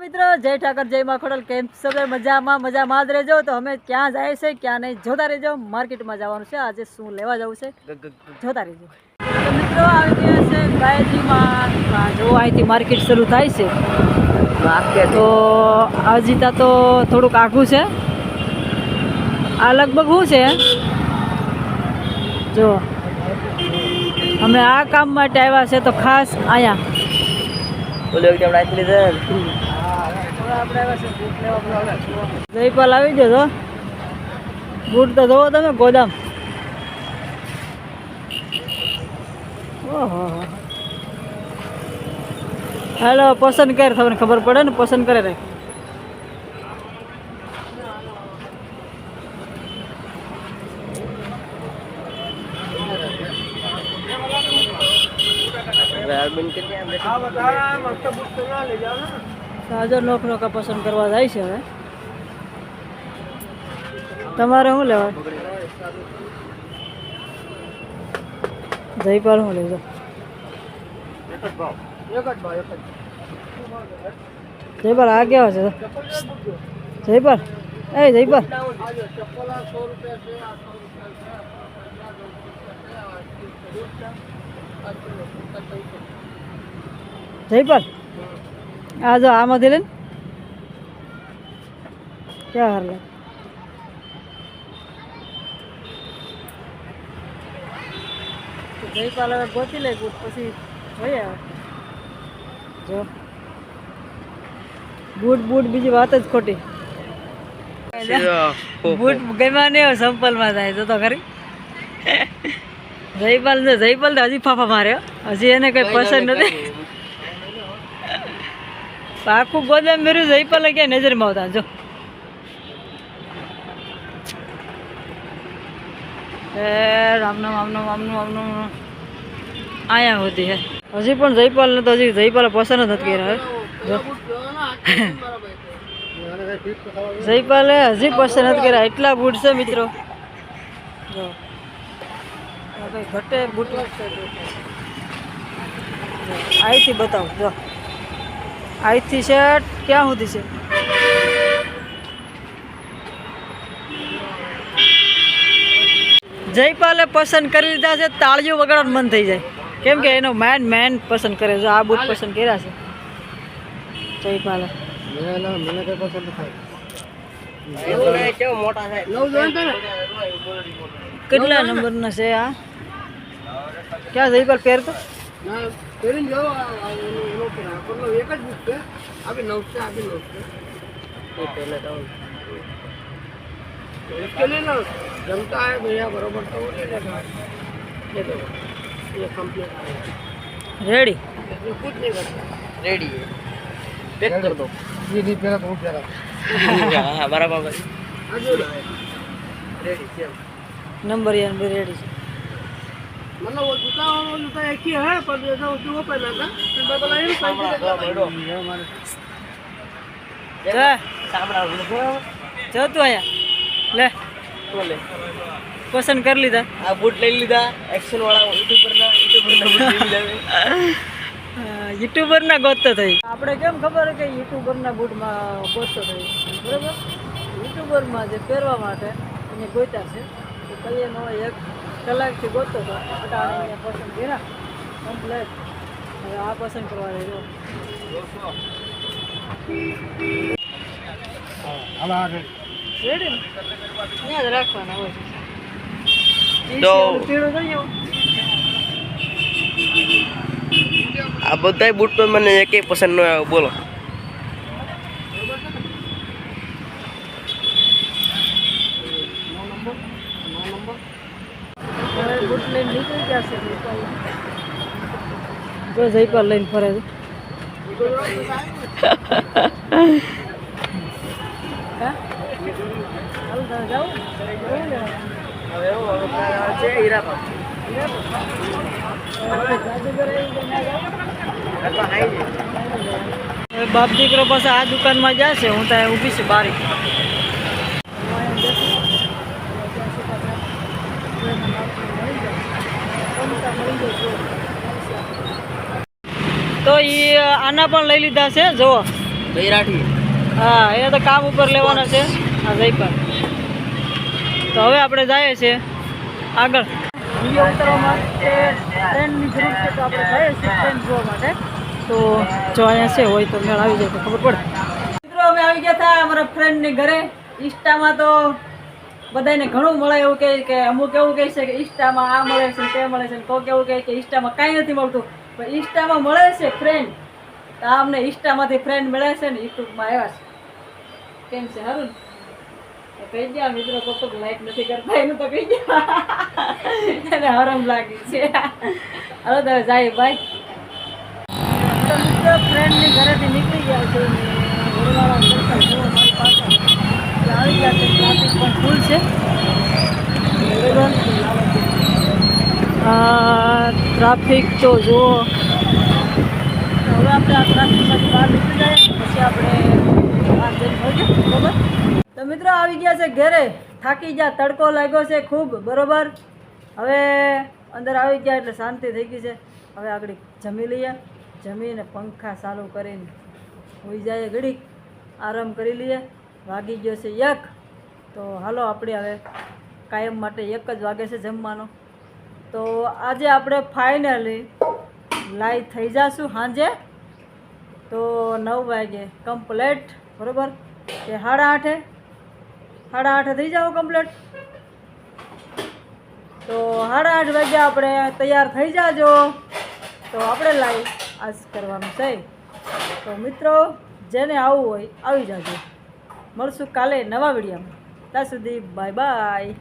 મિત્રો જય ઠાકર જય માખોડલ કેમ છો મજામાં મજામાં જ રહેજો. તો અમે ક્યાં જાય છે ક્યાં નહીં જોતા રહેજો. માર્કેટમાં જવાનું છે. આજે શું લેવા જવું છે જોતા રહેજો. મિત્રો આવી ગયા છે ગાયત્રીમાં જો અહીંથી માર્કેટ શરૂ થાય છે. તો હજી ત્યાં તો થોડુંક આખું છે. આ લગભગ શું છે? જો. અમે આ કામ માટે આવ્યા છે તો ખાસ અહીંયા ઓલો એકદમ રાખી લીધે જયપાલ આવી જશો તો બૂટ તો જોવો તમે ગોદામ. ઓહો. હાલો પસંદ કર તમને ખબર પડે ને પસંદ કરે રે અરબન કેટલી સાજો નોક નોકા પસંદ કરવા જાય છે હવે. તમારે શું લેવા જયપાલ શું લેજો? જયપાલ, આ કેવા છે? જયપાલ, એ જયપાલ. જયપાલ આ જો આમાંથી લે ને ક્યાં હાર લે તો જયપાલ હવે ગોતી લે બૂટ પછી જોઈએ જો બૂટ બૂટ બીજી વાત જ ખોટી બૂટ ગમ્યા નહીં સંપલમાં થાય તો તો ખરી જયપાલ ને જયપાલ તો હજી ફાફા માર્યો હજી એને કઈ પસંદ નથી આખું ગોદામ મેરું જયપાલ ક્યાં નજરમાં આવતા, જો. રામનામ આમનામ આમનું આમનું આયા હોતી હે. હજી પણ જયપાલ ને તો હજી જયપાલ પસંદ જ નથી કર્યા જયપાલે હજી પસંદ નથી કર્યા, એટલા બૂટ છે, મિત્રો. જો. ઘટે બૂટ. અહીંથી બતાવો, જો. અહીંથી શર્ટ ક્યાં સુધી છે? જયપાલે પસંદ કરી લીધા છે, તાળીઓ વગાડવાનું મન થઈ જાય. કેમ કે એનો મેન મેન પસંદ કરે છે, આ બુટ પસંદ કર્યા છે. જયપાલે. કેટલા નંબરના છે આ? ક્યાં જયપાલ પહેરતો? जमता है भैया बरोबर तो ले लेगा ये देखो ये कंप्लीट રેડી ये कुछ नहीं करता रेडी है पैक कर दो ये नहीं पहला बहुत प्यारा हमारा बाबा रेडी सेम નંબર યાર પસંદ કરી લીધા. આ બૂટ લઈ લીધા એક્શન વાળા યુટ્યુબર ના યુટ્યુબર ના બૂટ લઈ લીધા યુટ્યુબર ના ગોતતો થઈ આપણે કેમ ખબર કે યુટ્યુબર ના બૂટમાં ગોતતો થઈ બરોબર? યુટ્યુબરમાં જે પહેરવા માટે એને ગોત્યા છે તો કલ્યાણનો એક કલાકથી ગોતો હતો અટાણે પસંદ કર્યા. કમ્પ્લેટ. હવે આ પસંદ કરવા રહ્યો રેડી ત્યાં જ રાખવાના હોય. આ બધાય બૂટ તો મને એકેય પસંદ ન આવ્યો બોલો હવે બૂટ લઈને નીકળી ગયા છે જયપાલ જો જયપાલ લઈને ફરે. બાપ દીકરો પાસે આ દુકાનમાં જશે હું ત્યાં ઊભી છું બારી. તો એ આના પણ લઈ લીધા છે જુઓ. હા એ તો કામ ઉપર લેવાના છે આ પણ. તો હવે આપણે જઈએ છીએ આગળ. માટે ટ્રેનની જરૂર છે તો આપણે જઈએ છીએ ટ્રેન જોવા માટે. તો જો અહીંયા છે હોય તો મેળ આવી જાય તો ખબર પડે. મિત્રો અમે આવી ગયા હતા અમારા ફ્રેન્ડની ઘરે. ઇન્સ્ટામાં તો બધાને ઘણું મળે એવું કહે કે અમુક એવું કહે છે કે ઇન્સ્ટામાં આ મળે છે, તે મળે છે. કોક એવું કહે કે ઇન્સ્ટામાં કાંઈ નથી મળતું. પણ ઇન્સ્ટામાં મળે છે ફ્રેન્ડ તો અમને ઇન્સ્ટામાંથી ફ્રેન્ડ મળે છે ને યુટ્યુબમાં આવ્યા છે. કેમ છે, હારું ને? કહી ગયા મિત્રો કોક લાઈક નથી કરતા, એનું તો કહી ગયા એને હરમ લાગી છે. હવે તમે જાય ભાઈ. તો ફ્રેન્ડની ઘરેથી નીકળી ગયા છે ને ઘરવાળા કરતા જુઓ મારી પાસે એટલે આવી ગયા છે ફૂલ છે. ટ્રાફિક તો જુઓ. હવે આપણે આ ટ્રાફિકમાંથી બહાર નીકળી જઈએ પછી આપણે બહાર જઈને બરોબર. તો મિત્રો આવી ગયા છે ઘરે. થાકી ગયા, તડકો લાગ્યો છે ખૂબ. બરોબર. હવે અંદર આવી ગયા એટલે શાંતિ થઈ ગઈ છે. હવે આગળ જમી લઈએ. જમીને પંખા ચાલુ કરીને હોઈ જાય ઘડીક. આરામ કરી લઈએ. વાગી ગયો છે એક. તો હાલો આપણે હવે કાયમ માટે એક જ વાગે છે જમવાનો. તો આજે આપણે ફાઇનલી લાઈવ થઈ જશું સાંજે તો નવ વાગે કમ્પ્લેટ બરોબર? કે સાડા આઠે? સાડા આઠે થઈ જાવ કમ્પ્લેટ તો સાડા આઠ વાગે આપણે તૈયાર થઈ જાજો. તો આપણે લાઈવ આજ કરવાનું છે. તો મિત્રો, જેને આવવું હોય, આવી જાજો. મળશું કાલે નવા વિડીયોમાં. ત્યાં સુધી બાય બાય